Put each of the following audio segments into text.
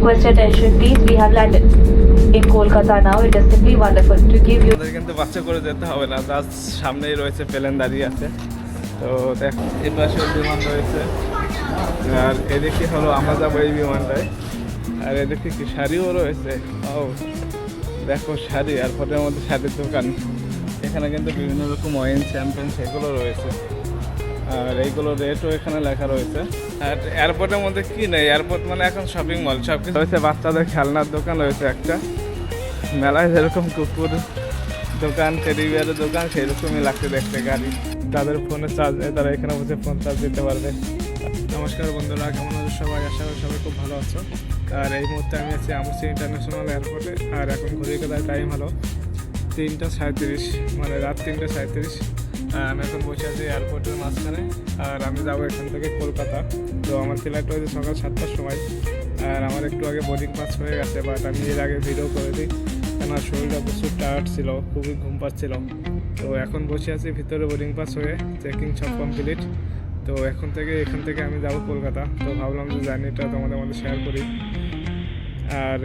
request your attention, please. We have landed in Kolkata now. It is simply wonderful to give you. কিন্তু বাচ্চা করে যেতে হবে না। জাস্ট সামনেই রয়েছে প্লেন দাঁড়িয়ে আছে। তো দেখ এই পাশে বিমান রয়েছে। আর এদিকে হলো আমরা যাব এই বিমানটায়। আর এদিকে কি শাড়িও রয়েছে? ও দেখো শাড়ি। আর ফটোর মধ্যে শাড়ির দোকান। এখানে কিন্তু বিভিন্ন রকম ওয়েন চ্যাম্পিয়ন সেগুলো রয়েছে। আর এইগুলো রেটও এখানে লেখা রয়েছে। আর এয়ারপোর্টের মধ্যে কি নেই? এয়ারপোর্ট মানে এখন শপিং মল সব কিছু রয়েছে, বাচ্চাদের খেলনার দোকান রয়েছে একটা। মেলায় যেরকম কুকুর দোকান টেডি বিয়ারের দোকান সেরকমই লাগছে দেখতে গাড়ি। তাদের ফোনে চার্জ নেই, তারা এখানে বসে ফোন চার্জ দিতে পারবে। নমস্কার বন্ধুরা, কেমন আছো সবাই? আশা করি সবাই খুব ভালো আছো। আর এই মুহূর্তে আমি আছি আমসি ইন্টারন্যাশনাল এয়ারপোর্টে আর এখন ঘড়ি কাটার টাইম হলো তিনটা সাঁত্রিশ মানে রাত তিনটা সাঁত্রিশ আমি এখন বসে আছি এয়ারপোর্টের মাঝখানে, আর আমি যাব এখান থেকে কলকাতা। তো আমার ফ্লাইট হয়েছে সকাল সাতটার সময়, আর আমার একটু আগে বোর্ডিং পাস হয়ে গেছে বাট আমি এর আগে ভিডিও করে দিই। কেন শরীরটা প্রচুর টায়ার্ড ছিল, খুবই ঘুম পাচ্ছিল। তো এখন বসে আছি ভিতরে বোর্ডিং পাস হয়ে চেকিং সব কমপ্লিট তো এখন থেকে, এখান থেকে আমি যাব কলকাতা। তো ভাবলাম যে জার্নিটা তোমাদের মধ্যে শেয়ার করি। আর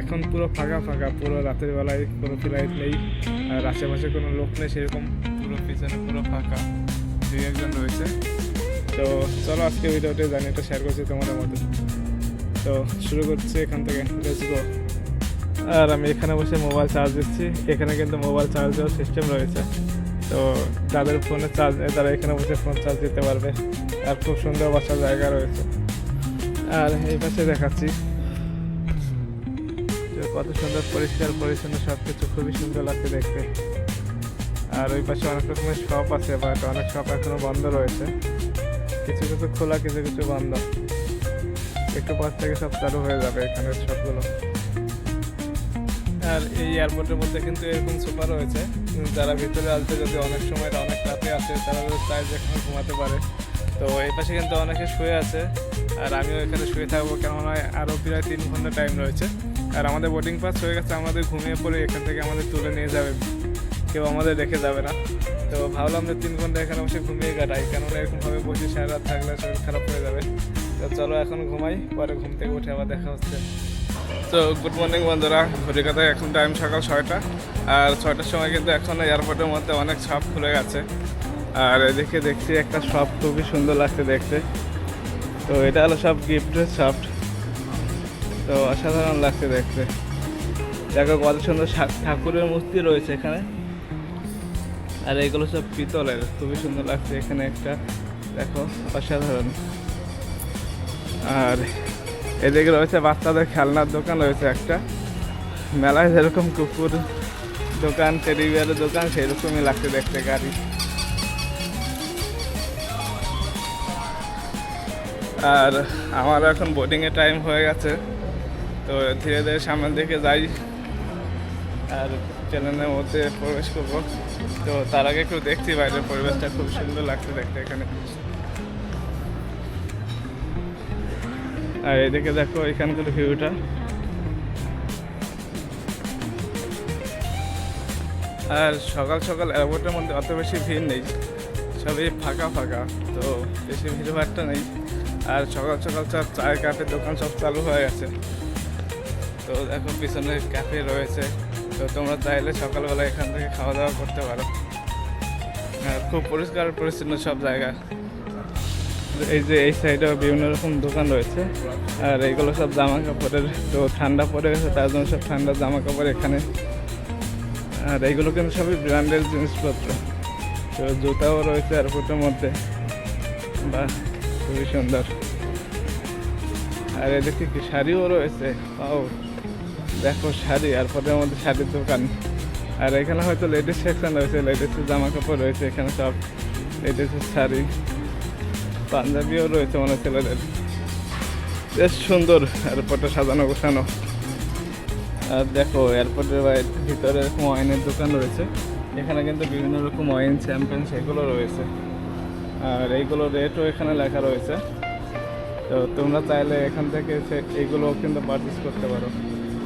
এখন পুরো ফাঁকা ফাঁকা, পুরো রাতের বেলায় কোনো ফ্লাইট নেই, আর আশেপাশে কোনো লোক নেই সেরকম। পুরো পিছনে পুরো ফাঁকা। দুই একজন রয়েছে। তো চলো আজকে ভিডিওতে জার্নিটা শেয়ার করছি তোমাদের মধ্যে। তো শুরু করছি এখান থেকে। গো আর আমি এখানে বসে মোবাইল চার্জ দিচ্ছি। এখানে কিন্তু মোবাইল চার্জ দেওয়ার সিস্টেম রয়েছে। তো যাদের ফোনে চার্জ নেই তারা এখানে বসে ফোন চার্জ দিতে পারবে। আর খুব সুন্দর বসার জায়গা রয়েছে। আর এই পাশে দেখাচ্ছি। কত সুন্দর পরিষ্কার পরিচ্ছন্ন সব কিছু খুবই সুন্দর লাগছে দেখতে। আর ওই পাশে অনেক রকমের শপ আছে বাট অনেক শপ এখনও বন্ধ রয়েছে। কিছু কিছু খোলা, কিছু কিছু বন্ধ। একটু পর থেকে সব চালু হয়ে যাবে এখানের সবগুলো আর এই এয়ারপোর্টের মধ্যে কিন্তু এরকম সোফা রয়েছে। যারা ভিতরে আসতে যদি অনেক সময় অনেক রাতে আসে, তারা চায় যেখানে ঘুমাতে পারে। তো এই পাশে কিন্তু অনেকে শুয়ে আছে, আর আমিও এখানে শুয়ে থাকব, কেননা আরও প্রায় তিন ঘণ্টা টাইম রয়েছে। আর আমাদের বোর্ডিং পাস হয়ে গেছে, আমাদের ঘুমিয়ে পড়ে এখান থেকে আমাদের তুলে নিয়ে যাবে। কেউ আমাদের রেখে যাবে না। তো ভাবলাম যে তিন ঘণ্টা এখানে বসে ঘুমিয়ে কাটাই, কেননা এরকমভাবে বসে সারা রাত থাকলে শরীর খারাপ হয়ে যাবে। তো চলো এখন ঘুমাই, পরে ঘুম থেকে উঠে আবার দেখা হচ্ছে। তো গুড মর্নিং বন্ধুরা কথায় এখন টাইম সকাল ছয়টা। আর ছয়টার সময় কিন্তু এখন এয়ারপোর্টের মধ্যে অনেক শপ খুলে গেছে। আর এদিকে দেখছি একটা শপ খুবই সুন্দর লাগছে দেখতে। তো এটা হলো সব গিফটের শপ তো অসাধারণ লাগছে দেখতে। দেখো কত সুন্দর ঠাকুরের মূর্তি রয়েছে এখানে। আর এগুলো সব পিতলের। খুবই সুন্দর লাগছে এখানে একটা। দেখো, অসাধারণ। আর এদিকে রয়েছে বাচ্চাদের খেলনার দোকান, রয়েছে একটা। মেলায় যেরকম কুকুর দোকান টেডি বিয়ারের দোকান, সেরকমই লাগছে দেখতে গাড়ি। আর আমার এখন বোটিংয়ের টাইম হয়ে গেছে। তো ধীরে ধীরে সামনের দিকে যাই। আর ট্রেনের মধ্যে প্রবেশ করব। তো তার আগে একটু দেখছি বাইরের পরিবেশটা, খুব সুন্দর লাগছে দেখতে এখানে। আর এদিকে দেখো এখানকার ভিউটা আর সকাল সকাল এয়ারপোর্টের মধ্যে অত বেশি ভিড় নেই, সবই ফাঁকা ফাঁকা, তো বেশি ভিড় ভাড়টা নেই। আর সকাল সকাল সব চায়ের কাপের দোকান সব চালু হয়ে গেছে। তো দেখো পিছনে ক্যাফে রয়েছে। তো তোমরা চাইলে সকালবেলা এখান থেকে খাওয়া দাওয়া করতে পারো। খুব পরিষ্কার পরিচ্ছন্ন সব জায়গা। এই যে এই সাইডে বিভিন্ন রকম দোকান রয়েছে। আর এইগুলো সব জামা কাপড়ের তো ঠান্ডা পড়ে গেছে, তার জন্য সব ঠান্ডা জামা কাপড় এখানে। আর এইগুলো কিন্তু সবই ব্র্যান্ডের জিনিসপত্র। তো জুতাও রয়েছে আর এয়ারপোর্টের মধ্যে। বা খুবই সুন্দর। আর এদিকে কি শাড়িও রয়েছে? ও দেখো শাড়ি, আর এয়ারপোর্টের মধ্যে শাড়ির দোকান। আর এখানে হয়তো লেডিস সেকশন রয়েছে লেডিসের জামা কাপড় রয়েছে, এখানে সব লেডিসের শাড়ি। পাঞ্জাবিও রয়েছে মনে ছেলেদের। বেশ সুন্দর এয়ারপোর্টে সাজানো গোছানো। আর দেখো এয়ারপোর্টের ভিতরে এরকম ওয়াইনের দোকান রয়েছে। এখানে কিন্তু বিভিন্ন রকম ওয়াইন চ্যাম্পিয়ন সেগুলো রয়েছে। আর এইগুলো রেটও এখানে লেখা রয়েছে। তো তোমরা চাইলে এখান থেকে এইগুলো কিন্তু পারচেস করতে পারো।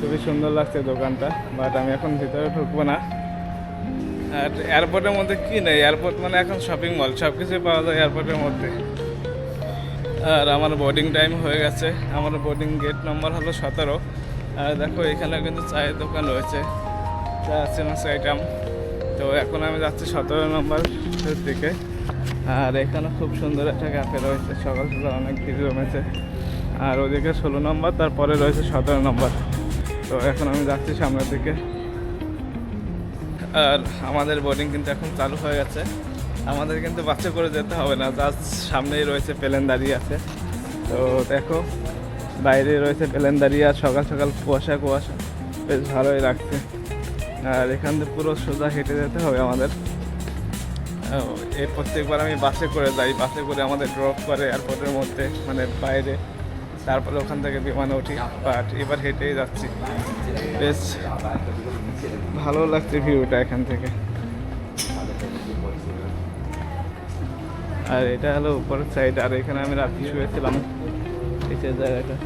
খুবই সুন্দর লাগছে দোকানটা বাট আমি এখন ভিতরে ঢুকবো না। আর এয়ারপোর্টের মধ্যে কি নেই? এয়ারপোর্ট মানে এখন শপিং মল সব কিছুই পাওয়া যায় এয়ারপোর্টের মধ্যে। আর আমার বোর্ডিং টাইম হয়ে গেছে, আমার বোর্ডিং গেট নম্বর হলো সতেরো। আর দেখো, এখানে কিন্তু চায়ের দোকান রয়েছে চা আছে স্ন্যাক্স আইটেম তো এখন আমি যাচ্ছি সতেরো নম্বর দিকে। আর এখানে খুব সুন্দর একটা ক্যাফে রয়েছে, সকাল সকাল অনেক ভিড় জমেছে। আর ওদিকে ষোলো নম্বর তারপরে রয়েছে সতেরো নম্বর তো এখন আমি যাচ্ছি সামনের দিকে। আর আমাদের বোর্ডিং কিন্তু এখন চালু হয়ে গেছে। আমাদের কিন্তু বাচ্চা করে যেতে হবে না জাস্ট সামনেই রয়েছে প্লেন দাঁড়িয়ে আছে। তো দেখো, বাইরে রয়েছে প্লেন দাঁড়িয়ে আর সকাল সকাল কুয়াশা কুয়াশা। বেশ ভালোই লাগছে। আর এখান থেকে পুরো সোজা হেঁটে যেতে হবে আমাদের। এই প্রত্যেকবার আমি বাসে করে যাই, বাসে করে আমাদের ড্রপ করে এয়ারপোর্টের মধ্যে মানে বাইরে। তারপরে ওখান থেকে বিমানে উঠি বাট এবার হেঁটেই যাচ্ছি। বেশ ভালো লাগছে ভিউটা এখান থেকে। আর এটা হলো উপরের সাইড আর এখানে আমি রাত্রি শুয়েছিলাম। এই জায়গাটা।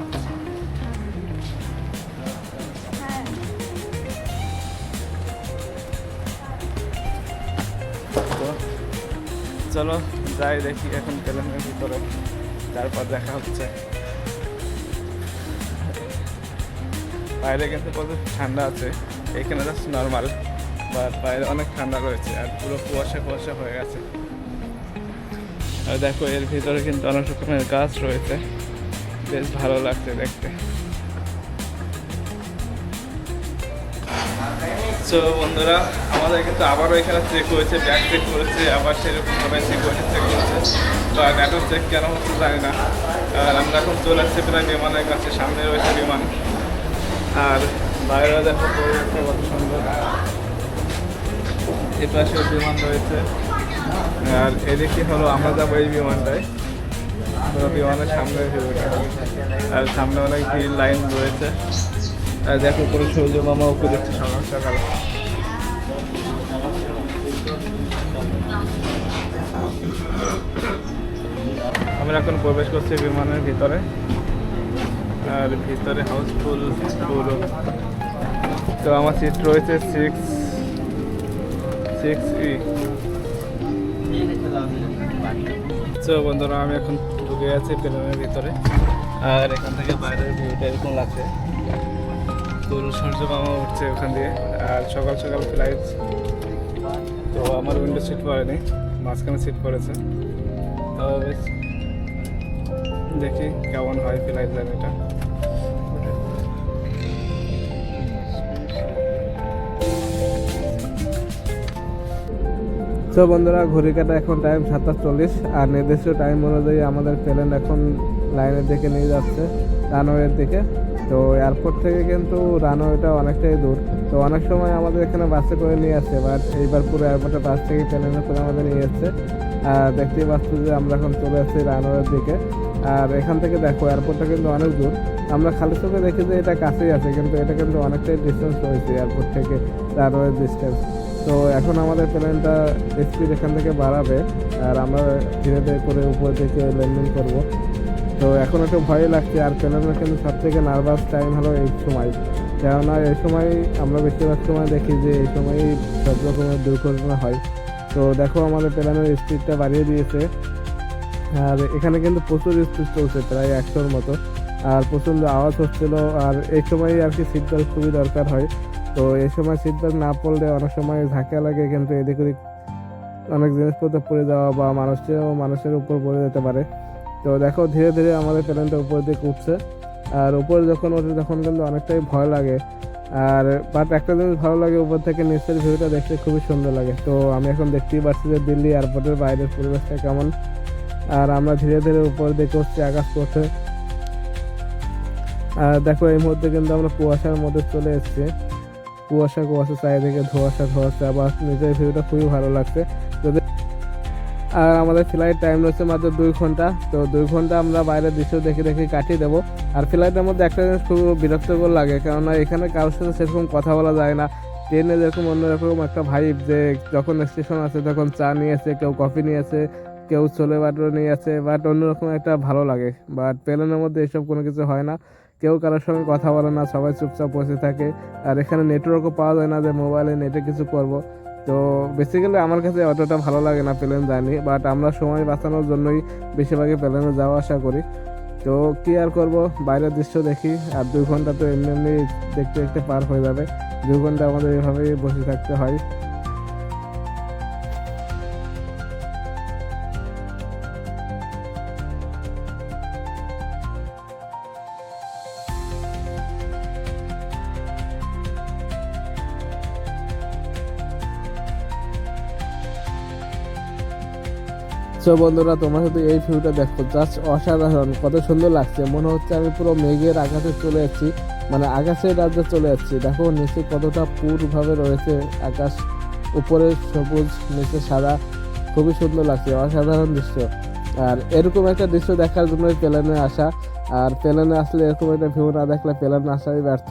চলো যাই দেখি এখন প্লেনের ভিতরে, তারপর দেখা হচ্ছে। বাইরে কিন্তু প্রচুর ঠান্ডা আছে, এখানে জাস্ট নর্মাল বাট বাইরে অনেক ঠান্ডা রয়েছে আর পুরো কুয়াশা কুয়াশা হয়ে গেছে। আর দেখো, এর ভিতরে কিন্তু অনেক রকমের গাছ রয়েছে। বেশ ভালো লাগছে দেখতে। তো বন্ধুরা, আমাদের কিন্তু আবারও এখানে চেক হয়েছে ব্যাগ চেক করেছে আবার সেরকমভাবে চেক সিকিউরিটি চেক করেছে বা নেটওয়ার্ক চেক কেন হচ্ছে জানি না। আর আমরা এখন চলে আসছি প্রায় বিমানের কাছে, সামনে রয়েছে বিমান। আর বাইরে দেখো পরিবেশটা কত সুন্দর। এ বিমান রয়েছে। আর এদিকে হলো? আমরা যাব এই বিমানটায়। বিমানের সামনে আর সামনে অনেক ভিড় লাইন রয়েছে। আর দেখো পুরো সূর্য মামা ওকে দেখছে সকাল সকাল। আমরা এখন প্রবেশ করছি বিমানের ভিতরে। আর ভিতরে হাউসফুল পুরো তো আমার সিট রয়েছে সিক্স সিক্স ই তো বন্ধুরা, আমি এখন ঢুকে আছি প্লেনের ভিতরে। আর এখান থেকে বাইরের ভিউটা এরকম লাগছে। পুরো সূর্য মামা উঠছে ওখান দিয়ে। আর সকাল সকাল ফ্লাইট তো আমার উইন্ডো সিট পড়েনি, মাঝখানে সিট পড়েছে। তো দেখি কেমন হয় ফ্লাইট জার্নিটা তো বন্ধুরা ঘড়ি কাটা এখন টাইম সাতটা চল্লিশ। আর নির্দিষ্ট টাইম অনুযায়ী আমাদের প্লেন এখন লাইনের দিকে নিয়ে যাচ্ছে রানওয়ের দিকে। তো এয়ারপোর্ট থেকে কিন্তু রানওয়েটা অনেকটাই দূর। তো, অনেক সময় আমাদের এখানে বাসে করে নিয়ে আসে বাট এইবার পুরো এয়ারপোর্টে বাস থেকে প্লেনে করে আমাদের নিয়ে যাচ্ছে আর দেখতেই পাচ্ছি যে আমরা এখন চলে আসছি রানওয়ের দিকে। আর এখান থেকে দেখো এয়ারপোর্টটা কিন্তু অনেক দূর। আমরা খালি চোখে দেখি যে এটা কাছেই আছে, কিন্তু এটা কিন্তু অনেকটাই ডিস্টেন্স রয়েছে এয়ারপোর্ট থেকে রানওয়ের ডিস্টেন্স তো এখন আমাদের প্লেনটা স্পিড এখান থেকে বাড়াবে, আর আমরা ধীরে ধীরে করে উপর থেকে লেনদেন করব। তো এখন একটু ভয় লাগছে, আর প্লেনের কিন্তু সব থেকে নার্ভাস টাইম হলো এই সময়। কেননা এই সময় আমরা বেশিরভাগ সময় দেখি যে এই সময়ই সব রকমের দুর্ঘটনা হয়। তো দেখো আমাদের প্লেনের স্পিডটা বাড়িয়ে দিয়েছে। আর এখানে কিন্তু প্রচুর স্পিড চলছে, প্রায় একশোর মতো। আর প্রচণ্ড আওয়াজ হচ্ছিল, আর এই সময় আর কি বেল্ট খুবই দরকার হয়। তো এই সময় সিট বেল্ট না পড়লে অনেক সময় ধাক্কা লাগে, কিন্তু এদিক ওদিক অনেক জিনিসপত্র পড়ে যাওয়া বা মানুষেও, মানুষের উপর পড়ে যেতে পারে। তো দেখো, ধীরে ধীরে আমাদের প্লেনটা উপর দিকে উঠছে। আর উপরে যখন ওঠে, তখন কিন্তু অনেকটাই ভয় লাগে। আর বাট একটা জিনিস ভালো লাগে উপর থেকে নিচের ভিউটা দেখতে খুবই সুন্দর লাগে। তো আমি এখন দেখতেই পাচ্ছি যে দিল্লি এয়ারপোর্টের বাইরের পরিবেশটা কেমন। আর আমরা ধীরে ধীরে উপর দিকে উঠছি আকাশ পথে আর দেখো, এই মুহূর্তে কিন্তু আমরা কুয়াশার মধ্যে চলে এসেছি। কুয়াশা কুয়াশা চারিদিকে ধোয়াশা ধোয়াশা, আবার নিজের ভিউটা খুবই ভালো লাগছে। যদি আর আমাদের ফ্লাইট টাইম রয়েছে মাত্র দুই ঘণ্টা, তো দুই ঘণ্টা আমরা বাইরের দৃশ্য দেখে দেখে কাটিয়ে দেবো। আর ফ্লাইটের মধ্যে একটা জিনিস খুব বিরক্তকর লাগে, কেননা এখানে কারোর সাথে সেরকম কথা বলা যায় না। ট্রেনে যেরকম অন্যরকম একটা ভাইব যে যখন স্টেশন আছে, তখন চা নিয়েছে কেউ কফি নিয়েছে কেউ ছোলে বাটর নিয়ে আছে বাট অন্যরকম একটা ভালো লাগে। বাট প্লেনের মধ্যে এসব কোনো কিছু হয় না। কেউ কারোর সঙ্গে কথা বলে না, সবাই চুপচাপ বসে থাকে। আর এখানে নেটওয়ার্কও পাওয়া যায় না যে মোবাইলে নেটে কিছু করব। তো বেসিক্যালি আমার কাছে অতটা ভালো লাগে না প্লেন জার্নি বাট আমরা সময় বাঁচানোর জন্যই বেশিরভাগই প্লেনে যাওয়া আসা করি। তো কি আর করব? বাইরের দৃশ্য দেখি, আর দুই ঘণ্টা তো এমনি এমনি দেখতে দেখতে পার হয়ে যাবে। দুই ঘণ্টা আমাদের এভাবেই বসে থাকতে হয়। সো বন্ধুরা, তোমরা শুধু এই ভিউটা দেখো। জাস্ট অসাধারণ, কত সুন্দর লাগছে। মনে হচ্ছে আমি পুরো মেঘের আকাশে চলে যাচ্ছি। মানে আকাশের রাজ্যে চলে যাচ্ছি। দেখো, নিচে কতটা পুরভাবে রয়েছে আকাশ। উপরে সবুজ, নিচে সাদা। খুবই সুন্দর লাগছে, অসাধারণ দৃশ্য। আর এরকম একটা দৃশ্য দেখার জন্য প্লেনে আসা। আর প্লেনে আসলে এরকম একটা ভিউ না দেখলে প্লেনে আসাই ব্যর্থ।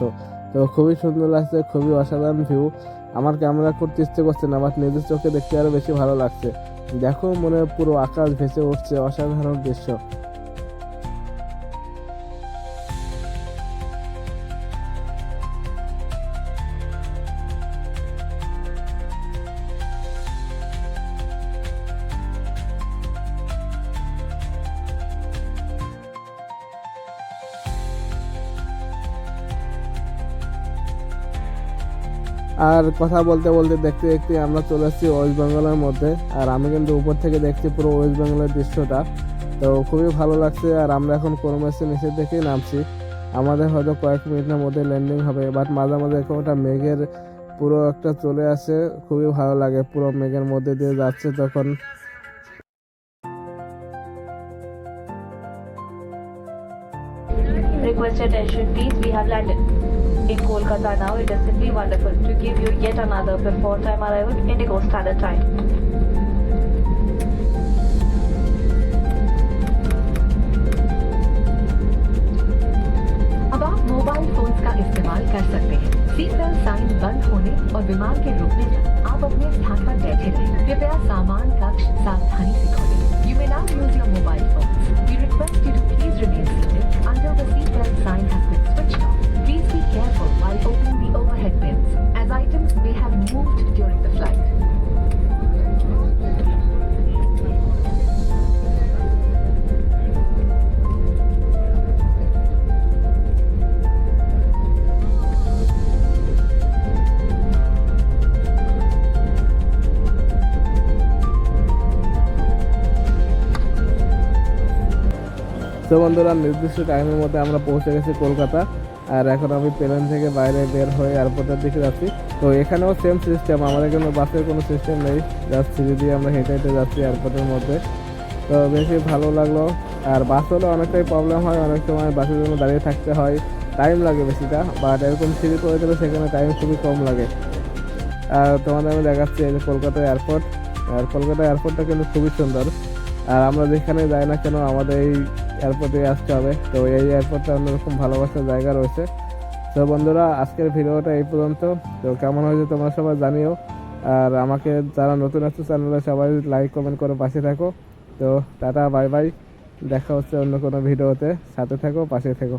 তো খুবই সুন্দর লাগছে, খুবই অসাধারণ ভিউ। আমার ক্যামেরা করতে ইচ্ছে করছে না বাট নিজের চোখে দেখতে আরও বেশি ভালো লাগছে। দেখো মনে পুরো আকাশ ভেসে উঠছে অসাধারণ দৃশ্য। আর কথা বলতে বলতে দেখতে দেখতে আমরা চলে আসছি ওয়েস্ট বেঙ্গলের মধ্যে। আর আমি কিন্তু উপর থেকে দেখছি পুরো ওয়েস্ট বেঙ্গলের দৃশ্যটা। তো খুবই ভালো লাগছে আর আমরা এখন কর্মেসের নিচের দিকেই নামছি। আমাদের হয়তো কয়েক মিনিটের মধ্যে ল্যান্ডিং হবে বাট মাঝে মাঝে এরকম একটা মেঘের পুরো একটা চলে আসে। খুবই ভালো লাগে পুরো মেঘের মধ্যে দিয়ে যাচ্ছে তখন। Request attention, please. We have landed. Kolkata now. It is simply wonderful to give you yet another before time arrival Indigo Standard Time. अब आप मोबाइल फोन्स का इस्तेमाल कर सकते हैं सीट बेल्ट साइन बंद होने और विमान के रुकने तक आप अपने स्थान पर बैठे रहें कृपया सामान कक्ष सावधानी से खोलें you may now use your mobile phones we request you to please remain seated until the seat belt sign has been switched off তো বন্ধুরা, নির্দিষ্ট টাইমের মধ্যে আমরা পৌঁছে গেছি কলকাতা। আর এখন আমি প্লেন থেকে বাইরে বের হয়ে এয়ারপোর্টের দিকে যাচ্ছি। তো এখানেও সেম সিস্টেম আমাদের কোনো বাসের কোনো সিস্টেম নেই। জাস্ট সিঁড়ি দিয়ে আমরা হেঁটে হেঁটে যাচ্ছি এয়ারপোর্টের মধ্যে। তো বেশি ভালো লাগল। আর বাস হলে অনেকটাই প্রবলেম হয়, অনেক সময় বাসের জন্য দাঁড়িয়ে থাকতে হয়। টাইম লাগে বেশিটা বাট এরকম সিঁড়ি করে দিলে সেখানে টাইম খুবই কম লাগে। আর তোমাদের আমি দেখাচ্ছি এই যে কলকাতা এয়ারপোর্ট আর কলকাতা এয়ারপোর্টটা কিন্তু খুবই সুন্দর। আর আমরা যেখানে যাই না কেন, আমাদের এই এয়ারপোর্টে আসতে হবে। তো এই এয়ারপোর্টটা অন্যরকম ভালোবাসার জায়গা রয়েছে। তো বন্ধুরা, আজকের ভিডিওটা এই পর্যন্ত। তো কেমন হয়েছে তোমরা সবাই জানিও। আর আমাকে যারা নতুন আছে চ্যানেলে সবাই লাইক কমেন্ট করে পাশে থাকো। তো টাটা বাই বাই দেখা হচ্ছে অন্য কোনো ভিডিওতে। সাথে থাকো, পাশে থেকো।